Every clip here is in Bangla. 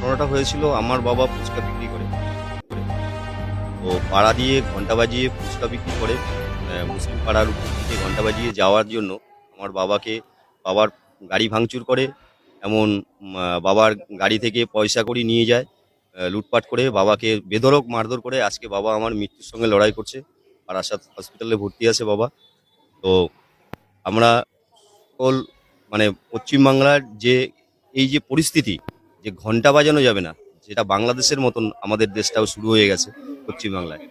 ঘটনাটা হয়েছিল, আমার বাবা ফুচকা বিক্রি করে। তো পাড়া দিয়ে ঘণ্টা বাজিয়ে ফুচকা বিক্রি করে মুসলিম পাড়ার উপর দিকে ঘণ্টা বাজিয়ে যাওয়ার জন্য আমার বাবাকে বাবার গাড়ি ভাঙচুর করে, এমন বাবার গাড়ি থেকে পয়সা করি নিয়ে যায় লুটপাট করে বাবাকে বেধরক মারধর করে আজকে বাবা আমার মৃত্যুর সঙ্গে লড়াই করছে বারাসাত হসপিটালে ভর্তি আছে বাবা। তো আমরা সকল মানে পশ্চিমবাংলার যে, এই যে পরিস্থিতি যে ঘণ্টা বাজানো যাবে না, যেটা বাংলাদেশের মতন আমাদের দেশটাও শুরু হয়ে গেছে পশ্চিমবাংলায়।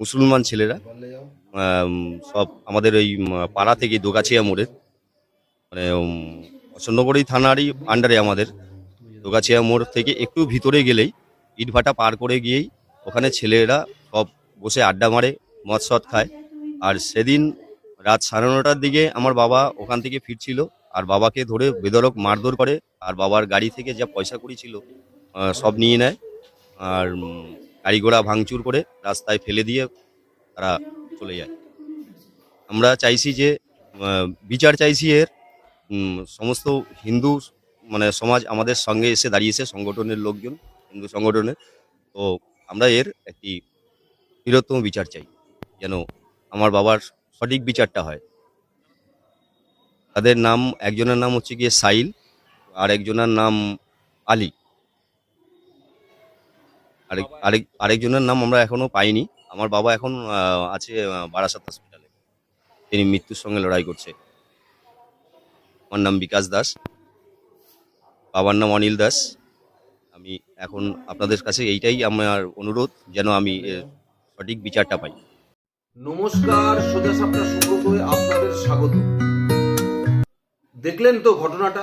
মুসলমান ছেলেরা সব আমাদের ওই পাড়া থেকে দোগাছিয়া মোড়ের মানে অচন্নগড়ি থানারই আন্ডারে আমাদের, দোগাছিয়া মোড় থেকে একটু ভিতরে গেলেই ইটভাটা পার করে গিয়েই ওখানে ছেলেরা সব বসে আড্ডা মারে, মদ সদ খায়। আর সেদিন রাত সাড়ে নটার দিকে আমার বাবা ওখান থেকে ফিরছিল, আর বাবাকে ধরে বেদরক মারধর করে আর বাবার গাড়ি থেকে যা পয়সা করি ছিল সব নিয়ে নেয়। আর গাড়ি ঘোড়া ভাঙচুর করে রাস্তায় ফেলে দিয়ে তারা চলে যায়। আমরা চাইছি যে বিচার চাইছি এর সমস্ত হিন্দু মানে সমাজ আমাদের সঙ্গে এসে দাঁড়িয়েছে, সংগঠনের লোকজন, হিন্দু সংগঠনের তো আমরা এর একটি বৃহত্তম বিচার চাই, যেন আমার বাবার সঠিক বিচারটা হয়। তাদের নাম, একজনের নাম হচ্ছে গিয়ে সাইল। আর একজনের নাম আলী। আরেক আরেক আরেকজনের নাম আমরা এখনও পাইনি। আমার বাবা এখন আছে বারাসাত হসপিটালে তিনি মৃত্যুর সঙ্গে লড়াই করছে। আমার নাম বিকাশ দাস। বাবার নাম অনিল দাস। আমি এখন আপনাদের কাছে এইটাই আমার অনুরোধ যেন আমি সঠিক বিচারটা পাই। নমস্কার সোজা সাপটা সুব্রতয়ে আপনাদের স্বাগত। দেখলেন তো ঘটনাটা?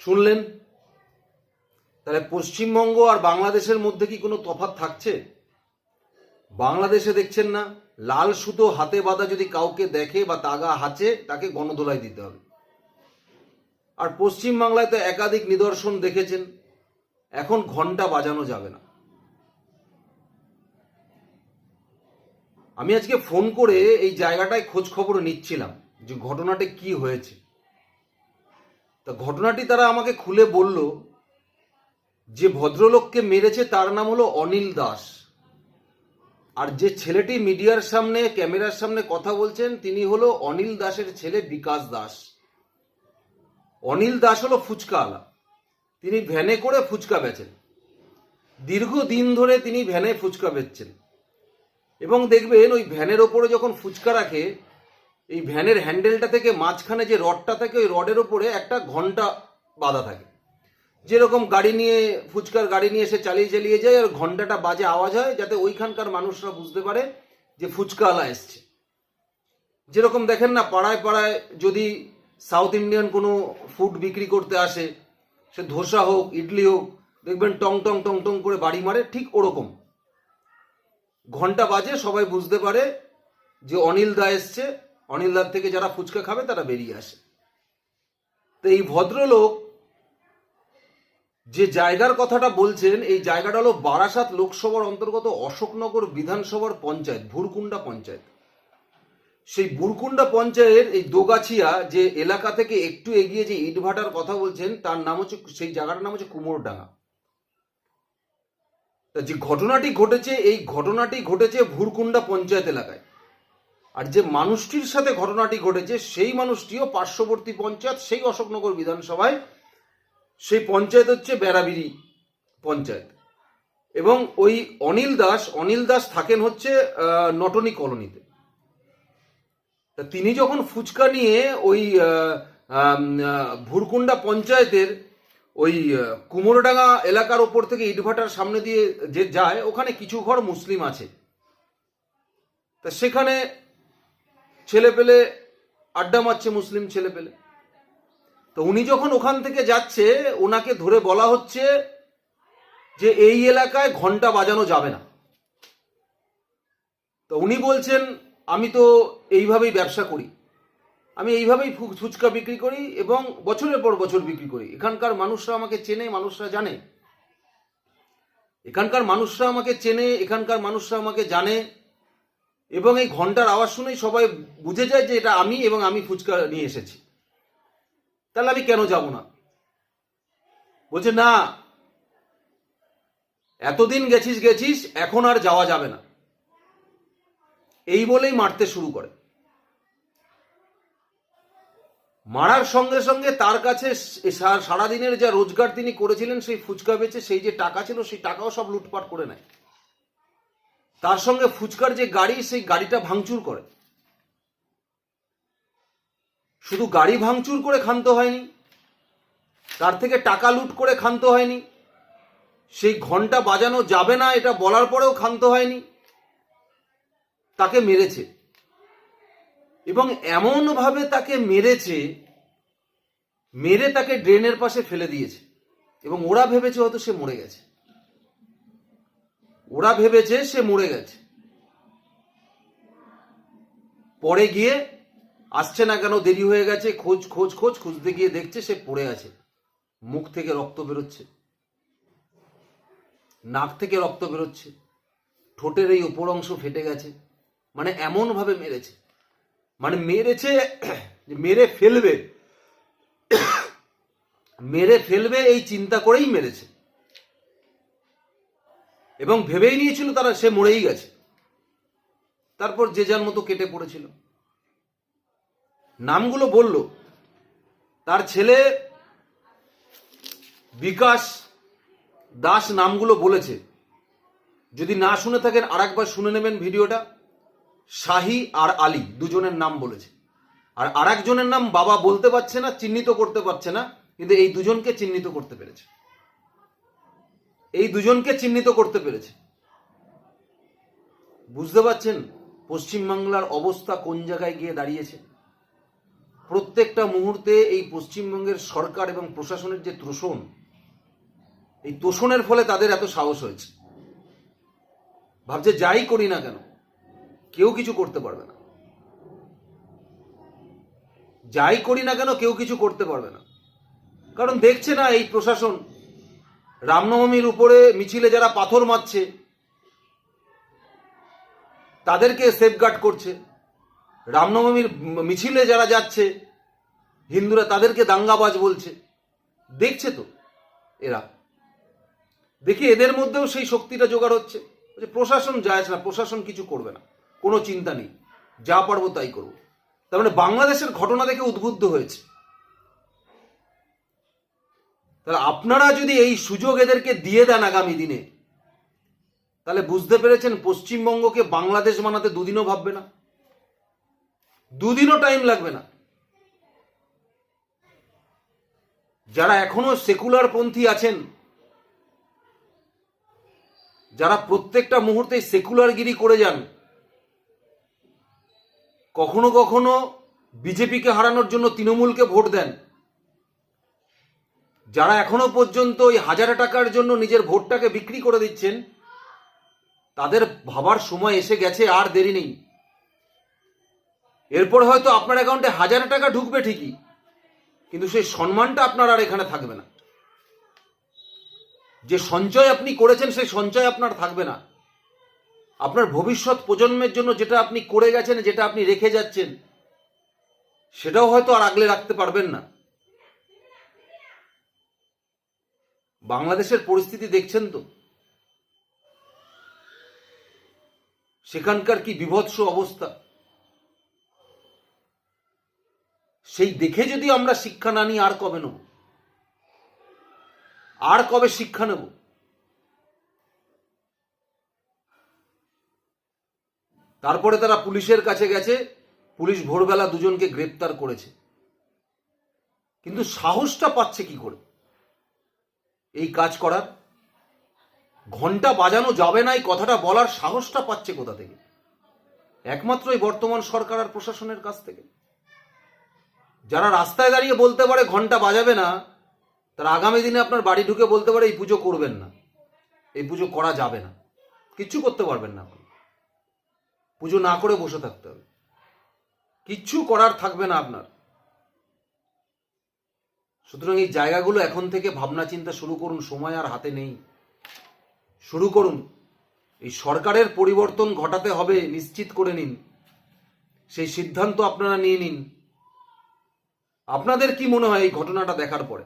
শুনলেন? তাহলে পশ্চিমবঙ্গ আর বাংলাদেশের মধ্যে কি কোনো তফাৎ থাকছে? বাংলাদেশে দেখছেন না, লাল সুতো হাতে বাঁধা যদি কাউকে দেখে বা তাগা হাঁচে, তাকে গণধোলাই দিতে হবে। আর পশ্চিম বাংলায় তো একাধিক নিদর্শন দেখেছেন, এখন ঘণ্টা বাজানো যাবে না। আমি আজকে ফোন করে এই জায়গাটায় খোঁজ খবর নিচ্ছিলাম যে ঘটনাটি কি হয়েছে। তা ঘটনাটি তারা আমাকে খুলে বলল যে ভদ্রলোককে মেরেছে তার নাম হলো অনিল দাস। আর যে ছেলেটি মিডিয়ার সামনে, ক্যামেরার সামনে কথা বলছেন, তিনি হলো অনিল দাসের ছেলে বিকাশ দাস। অনিল দাস হলো ফুচকাওয়ালা। তিনি ভ্যানে করে ফুচকা বেচেন। দীর্ঘদিন ধরে তিনি ভ্যানে ফুচকা বেচছেন। এবং দেখবেন ওই ভ্যানের ওপরে যখন ফুচকা রাখে এই ভ্যানের হ্যান্ডেলটা থেকে মাঝখানে যে রডটা থাকে, ওই রডের ওপরে একটা ঘণ্টা বাঁধা থাকে। যেরকম গাড়ি নিয়ে, ফুচকার গাড়ি নিয়ে এসে চালিয়ে চালিয়ে যায়, আর ঘন্টাটা বাজে আওয়াজ হয়, যাতে ওইখানকার মানুষরা বুঝতে পারে যে ফুচকাওয়ালা এসছে। যেরকম দেখেন না, পাড়ায় পাড়ায় যদি সাউথ ইন্ডিয়ান কোনো ফুড বিক্রি করতে আসে, সে ধোসা হোক, ইডলি হোক, দেখবেন টং টং টং টং করে বাড়ি মারে, ঠিক ওরকম। ঘণ্টা বাজে, সবাই বুঝতে পারে যে অনিল দা এসছে অনিল দার থেকে যারা ফুচকা খাবে, তারা বেরিয়ে আসে। তো এই ভদ্রলোক যে জায়গার কথাটা বলছেন, এই জায়গাটা হলো বারাসাত লোকসভার অন্তর্গত অশোকনগর বিধানসভার পঞ্চায়েত ভুরকুন্ডা পঞ্চায়েত। সেই বুরকুন্ডা পঞ্চায়েতের এই দোগাছিয়া যে এলাকা থেকে একটু এগিয়ে যে ইটভাটার কথা বলছেন, তার নাম হচ্ছে, সেই জায়গাটার নাম হচ্ছে কুমোরডাঙ্গা। যে ঘটনাটি ঘটেছে, এই ঘটনাটি ঘটেছে ভুরকুন্ডা পঞ্চায়েত এলাকায়। আর যে মানুষটির সাথে ঘটনাটি ঘটেছে, সেই মানুষটিও পার্শ্ববর্তী পঞ্চায়েত, সেই অশোকনগর বিধানসভায়। সেই পঞ্চায়েত হচ্ছে বেড়াবিরি পঞ্চায়েত। এবং ওই অনিল দাস অনিল দাস থাকেন হচ্ছে নটনী কলোনিতে। তা তিনি যখন ফুচকা নিয়ে ওই ভুরকুন্ডা পঞ্চায়েতের ওই কুমোরডাঙ্গা এলাকার ওপর থেকে ইটভাটার সামনে দিয়ে যে যায়, ওখানে কিছু ঘর মুসলিম আছে। তা সেখানে ছেলে পেলে আড্ডা মারছে মুসলিম ছেলে পেলে। তো উনি যখন ওখান থেকে যাচ্ছে, ওনাকে ধরে বলা হচ্ছে যে এই এলাকায় ঘণ্টা বাজানো যাবে না। তো উনি বলছেন, আমি তো এইভাবেই ব্যবসা করি। আমি এইভাবেই ফুচকা বিক্রি করি এবং বছরের পর বছর বিক্রি করি। এখানকার মানুষরা আমাকে চেনে, মানুষরা জানে। এখানকার মানুষরা আমাকে চেনে, এখানকার মানুষরা আমাকে জানে। এবং এই ঘণ্টার আওয়াজ শুনেই সবাই বুঝে যায় যে এটা আমি এবং আমি ফুচকা নিয়ে এসেছি। তাহলে আমি কেন যাব না? বলছে, না, এতদিন গেছিস গেছিস, এখন আর যাওয়া যাবে না। এই বলেই মারতে শুরু করে। মারার সঙ্গে সঙ্গে তার কাছে সারাদিনের যা রোজগার তিনি করেছিলেন, সেই ফুচকা বেচে সেই যে টাকা ছিল, সেই টাকাও সব লুটপাট করে নেয়। তার সঙ্গে ফুচকার যে গাড়ি, সেই গাড়িটা ভাঙচুর করে। শুধু গাড়ি ভাঙচুর করে ক্ষান্ত হয়নি, তার থেকে টাকা লুট করে ক্ষান্ত হয়নি, সেই ঘণ্টা বাজানো যাবে না, এটা বলার পরেও ক্ষান্ত হয়নি, তাকে মেরেছে। এবং এমনভাবে তাকে মেরেছে, মেরে তাকে ড্রেনের পাশে ফেলে দিয়েছে। এবং ওরা ভেবেছে হয়তো সে মরে গেছে। ওরা ভেবেছে সে মরে গেছে। পরে গিয়ে আসছে না কেন, দেরি হয়ে গেছে, খোঁজ খোঁজ খোঁজ, খুঁজতে গিয়ে দেখছে সে পড়ে আছে। মুখ থেকে রক্ত বেরোচ্ছে। নাক থেকে রক্ত বেরোচ্ছে। ঠোঁটের এই উপর অংশ ফেটে গেছে। মানে এমন ভাবে মেরেছে। মানে মেরেছে, মেরে ফেলবে। মেরে ফেলবে এই চিন্তা করেই মেরেছে। এবং ভেবেই নিয়েছিল তারা সে মরেই গেছে। তারপর যে যার মতো কেটে পড়েছিল। নামগুলো বলল, তার ছেলে বিকাশ দাস নামগুলো বলেছে। যদি না শুনে থাকেন আর একবার শুনে নেবেন ভিডিওটা। শাহি আর আলী দুজনের নাম বলেছে। আর আরেকজনের নাম বাবা বলতে পারছে না, চিহ্নিত করতে পারছে না, কিন্তু এই দুজনকে চিহ্নিত করতে পেরেছে। এই দুজনকে চিহ্নিত করতে পেরেছে। বুঝতে পারছেন পশ্চিমবাংলার অবস্থা কোন জায়গায় গিয়ে দাঁড়িয়েছে? প্রত্যেকটা মুহূর্তে এই পশ্চিমবঙ্গের সরকার এবং প্রশাসনের যে তোষণ, এই তোষণের ফলে তাদের এত সাহস হয়েছে। ভাবছে যাই করি না কেন, কেউ কিছু করতে পারবে না। যাই করি না কেন, কেউ কিছু করতে পারবে না। কারণ দেখছে না এই প্রশাসন রামনবমীর উপরে মিছিলে যারা পাথর মারছে, তাদেরকে সেফগার্ড করছে। রামনবমীর মিছিলে যারা যাচ্ছে, হিন্দুরা তাদেরকে দাঙ্গাবাজ বলছে। দেখছে তো এরা। দেখি এদের মধ্যেও সেই শক্তিটা জোগাড় হচ্ছে। প্রশাসন যায় না, প্রশাসন কিছু করবে না, কোনো চিন্তা নেই, যা পারব তাই করব। তার মানে বাংলাদেশের ঘটনা দেখে উদ্বুদ্ধ হয়েছে। তাহলে আপনারা যদি এই সুযোগ এদেরকে দিয়ে দেন আগামী দিনে, তাহলে বুঝতে পেরেছেন পশ্চিমবঙ্গকে বাংলাদেশ বানাতে দুদিনও ভাববে না। দুদিনও টাইম লাগবে না। যারা এখনও সেকুলার পন্থী আছেন, যারা প্রত্যেকটা মুহূর্তে সেকুলারগিরি করে যান, কখনো কখনো বিজেপিকে হারানোর জন্য তৃণমূলকে ভোট দেন। যারা এখনও পর্যন্ত ওই হাজার টাকার জন্য নিজের ভোটটাকে বিক্রি করে দিচ্ছেন, তাদের ভাবার সময় এসে গেছে, আর দেরি নেই। এরপর হয়তো আপনার অ্যাকাউন্টে হাজার টাকা ঢুকবে ঠিকই, কিন্তু সেই সম্মানটা আপনার আর এখানে থাকবে না। যে সঞ্চয় আপনি করেছেন, সেই সঞ্চয় আপনার থাকবে না। আপনার ভবিষ্যৎ প্রজন্মের জন্য যেটা আপনি করে গেছেন, যেটা আপনি রেখে যাচ্ছেন, সেটাও হয়তো আর আগলে রাখতে পারবেন না। বাংলাদেশের পরিস্থিতি দেখছেন তো? সেখানকার কি বিভৎস অবস্থা? সেই দেখে যদি আমরা শিক্ষা না নিই, আর কবে নেব? আর কবে শিক্ষা নেব? তারপরে তারা পুলিশের কাছে গেছে, পুলিশ ভোরবেলা দুজনকে গ্রেপ্তার করেছে। কিন্তু সাহসটা পাচ্ছে কি করে? এই কাজ করার। ঘণ্টা বাজানো যাবে না, এই কথাটা বলার সাহসটা পাচ্ছে কোথা থেকে? একমাত্র এই বর্তমান সরকার আর প্রশাসনের কাছ থেকে। যারা রাস্তায় দাঁড়িয়ে বলতে পারে ঘণ্টা বাজাবে না, তারা আগামী দিনে আপনার বাড়ি ঢুকে বলতে পারে এই পুজো করবেন না, এই পুজো করা যাবে না। কিচ্ছু করতে পারবেন না আপনি। পুজো না করে বসে থাকতে হবে। কিচ্ছু করার থাকবে না আপনার। সুতরাং এই জায়গাগুলো এখন থেকে ভাবনা চিন্তা শুরু করুন, সময় আর হাতে নেই। শুরু করুন। এই সরকারের পরিবর্তন ঘটাতে হবে, নিশ্চিত করে নিন। সেই সিদ্ধান্ত আপনারা নিয়ে নিন। আপনাদের কি মনে হয় এই ঘটনাটা দেখার পরে?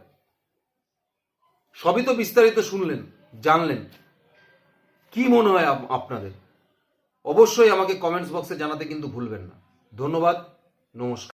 সবই তো বিস্তারিত শুনলেন, জানলেন। কি মনে হয় আপ- আপনাদের? অবশ্যই আমাকে কমেন্টস বক্সে জানাতে কিন্তু ভুলবেন না। ধন্যবাদ, নমস্কার।